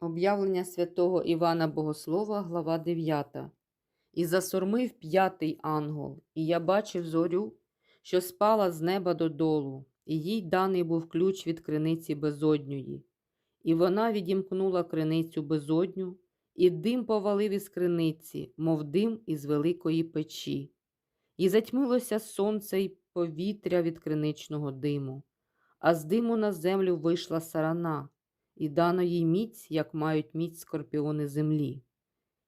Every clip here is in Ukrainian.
Об'явлення святого Івана Богослова, глава 9. І засурмив п'ятий ангел, і я бачив зорю, що спала з неба додолу, і їй даний був ключ від криниці безодньої. І вона відімкнула криницю безодню, і дим повалив із криниці, мов дим із великої печі. І затьмилося сонце й повітря від криничного диму, а з диму на землю вийшла сарана, і дано їй міць, як мають міць скорпіони землі.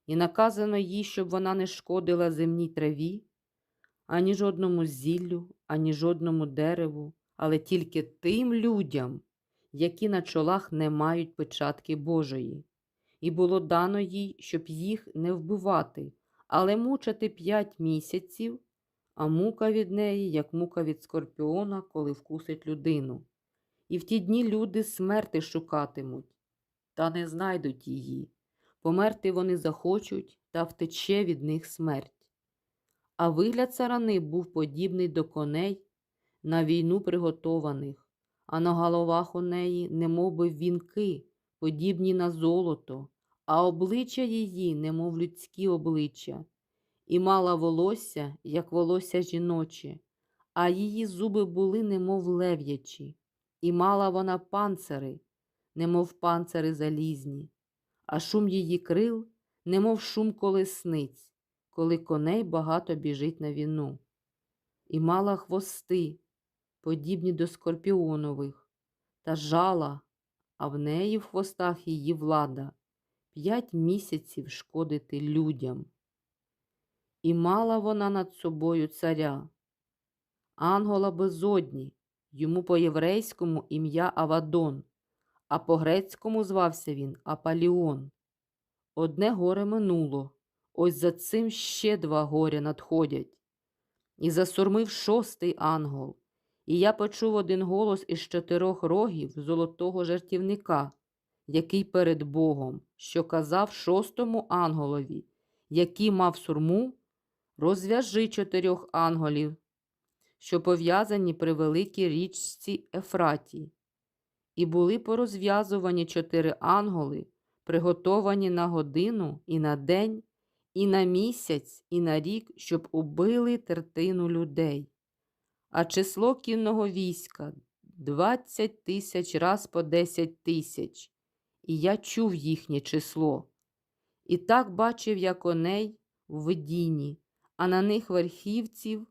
І наказано їй, щоб вона не шкодила земній траві, ані жодному зіллю, ані жодному дереву, але тільки тим людям, які на чолах не мають печатки Божої. І було дано їй, щоб їх не вбивати, але мучити п'ять місяців, а мука від неї, як мука від скорпіона, коли вкусить людину. І в ті дні люди смерти шукатимуть, та не знайдуть її. Померти вони захочуть, та втече від них смерть. А вигляд царани був подібний до коней, на війну приготованих, а на головах у неї немовби вінки, подібні на золото, а обличчя її, немов людські обличчя, і мала волосся, як волосся жіноче, а її зуби були, немов лев'ячі, і мала вона панцири, немов панцири залізні, а шум її крил, немов шум колесниць, коли коней багато біжить на війну. І мала хвости, подібні до скорпіонових, та жала, а в неї в хвостах її влада п'ять місяців шкодити людям. І мала вона над собою царя, ангела безодні, йому по-єврейському ім'я Авадон, а по-грецькому звався він Апаліон. Одне горе минуло, ось за цим ще два горя надходять. І засурмив шостий ангел, і я почув один голос із чотирьох рогів золотого жертівника, який перед Богом, що казав шостому ангелові, який мав сурму, розв'яжи чотирьох ангелів, що пов'язані при великій річці Ефраті. І були порозв'язувані чотири ангели, приготовані на годину і на день, і на місяць, і на рік, щоб убили третину людей. А число кінного війська двадцять тисяч раз по десять тисяч, і я чув їхнє число. І так бачив я коней в видінні, а на них верхівців,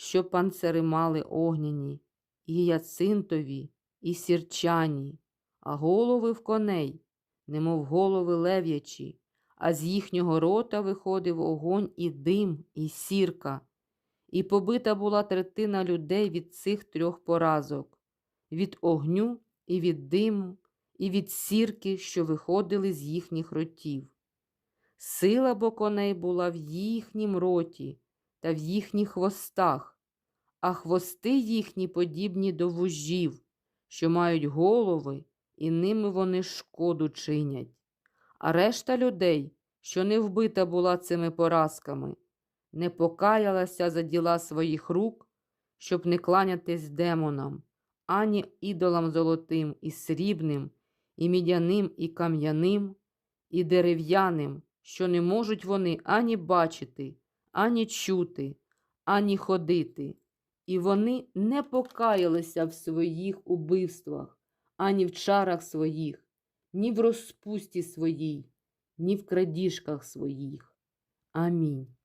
що панцири мали огняні, і яцинтові, і сірчані, а голови в коней, немов голови лев'ячі, а з їхнього рота виходив огонь і дим, і сірка, і побита була третина людей від цих трьох поразок від огню і від диму, і від сірки, що виходили з їхніх ротів. Сила бо коней була в їхнім роті та в їхніх хвостах, а хвости їхні подібні до вужів, що мають голови, і ними вони шкоду чинять. А решта людей, що не вбита була цими поразками, не покаялася за діла своїх рук, щоб не кланятись демонам, ані ідолам золотим і срібним, і мідяним, і кам'яним, і дерев'яним, що не можуть вони ані бачити, ані чути, ані ходити. І вони не покаялися в своїх убивствах, ані в чарах своїх, ні в розпусті своїй, ні в крадіжках своїх. Амінь.